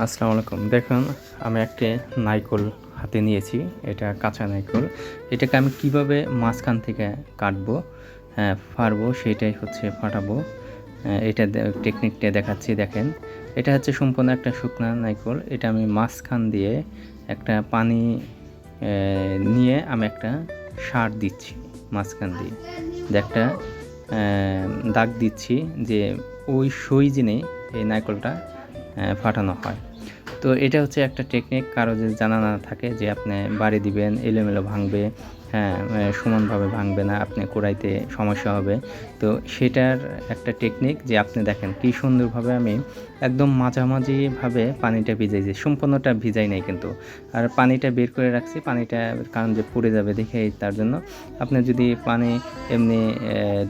আসসালামু আলাইকুম। দেখুন আমি একটা নাইকল হাতে নিয়েছি। এটা কাঁচা নাইকল। এটাকে আমি কীভাবে মাঝখান থেকে কাটবো হ্যাঁ ফাড়বো সেটাই হচ্ছে ফাটাবো। হ্যাঁ, এটা টেকনিকটা দেখাচ্ছি দেখেন। এটা হচ্ছে সম্পূর্ণ একটা শুকনা নাইকল। এটা আমি মাঝখান দিয়ে একটা পানি নিয়ে আমি একটা সার দিচ্ছি মাঝখান দিয়ে। একটা দাগ দিচ্ছি যে ওই সুইজিনে এই নাইকলটা। ফাটানো হয়। তো এটা হচ্ছে একটা টেকনিক কারও যদি জানা না থাকে যে আপনি বাড়ি দিবেন, এলোমেলো ভাঙবে হ্যাঁ সমানভাবে ভাঙবে না, আপনি কোড়াইতে সমস্যা হবে। তো সেটার একটা টেকনিক যে আপনি দেখেন কি সুন্দরভাবে আমি একদম মাঝামাঝিভাবে পানিটা ভিজাইছি সম্পূর্ণটা ভিজাই নাই কিন্তু। আর পানিটা বের করে রাখছি, পানিটা কারণ যে পড়ে যাবে দেখে তার জন্য। আপনি যদি পানি এমনি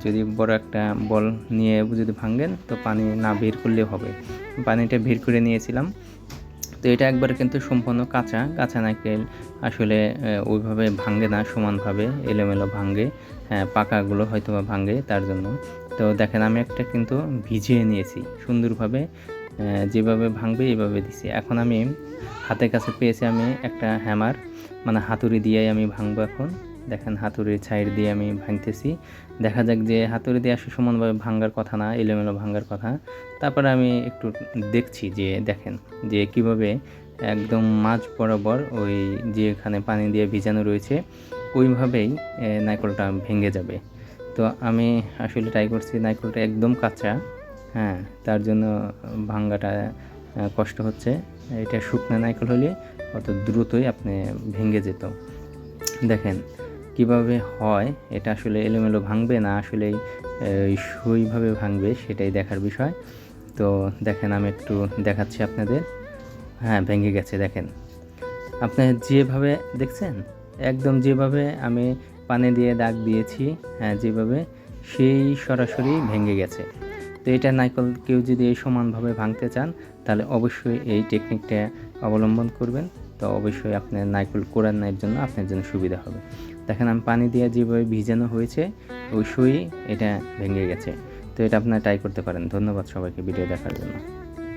যদি বড় একটা বল নিয়ে যদি ভাঙেন, তো পানি না বের করলেও হবে। পানিটা বের করে নিয়েছিলাম। তো এটা একবার কিন্তু সম্পূর্ণ কাঁচা কাঁচা নারকেল আসলে ওইভাবে ভাঙ্গে না, সমানভাবে, এলোমেলো ভাঙ্গে হ্যাঁ পাকাগুলো হয়তো বা ভাঙ্গে তার জন্য। তো দেখেন, আমি একটা কিন্তু ভিজিয়ে নিয়েছি সুন্দরভাবে যেভাবে ভাঙবে এভাবে দিছি। এখন আমি হাতের কাছে পেয়েছি আমি একটা হ্যামার মানে হাতুড়ি দিয়ে আমি ভাঙবো এখন। দেখেন হাতুড়ির সাইড দিয়ে আমি ভাঙতেছি। দেখা যাক যে হাতুড়ি দিয়ে আসলে সমানভাবে ভাঙার কথা না এলোমেলো ভাঙার কথা। তারপরে আমি একটু দেখছি যে দেখেন যে কীভাবে একদম মাঝ বরাবর ওই যে এখানে পানি দিয়ে ভিজানো রয়েছে ওইভাবেই এ, নারকেলটা ভেঙে যাবে। তো আমি আসলে ট্রাই করছি নারকেলটা একদম কাঁচা হ্যাঁ তার জন্য ভাঙ্গাটা কষ্ট হচ্ছে। এটা শুকনো নারকেল হলে অত দ্রুতই আপনি ভেঙে যেত। দেখেন কীভাবে হয়, এটা আসলে এলোমেলো ভাঙবে না আসলে সইভাবে ভাঙবে সেটাই দেখার বিষয়। তো দেখেন আমি একটু দেখাচ্ছি আপনাদের। হ্যাঁ ভেঙে গেছে, দেখেন। আপনি যেভাবে দেখছেন, একদম যেভাবে আমি পানি দিয়ে দাগ দিয়েছি হ্যাঁ যেভাবে, সেই সরাসরি ভেঙে গেছে। তো এটা নাইকল কেউ যদি সমানভাবে ভাঙতে চান, তাহলে অবশ্যই এই টেকনিকটা অবলম্বন করবেন। তো অবশ্যই আপনার কোরআন নাইয়ের জন্য আপনার জন্য সুবিধা হবে। দেখেন, আমি পানি দিয়ে যেভাবে ভিজানো হয়েছে, ওই সুই এটা ভেঙে গেছে। তো এটা আপনারা ট্রাই করতে পারেন। ধন্যবাদ সবাইকে ভিডিও দেখার জন্য।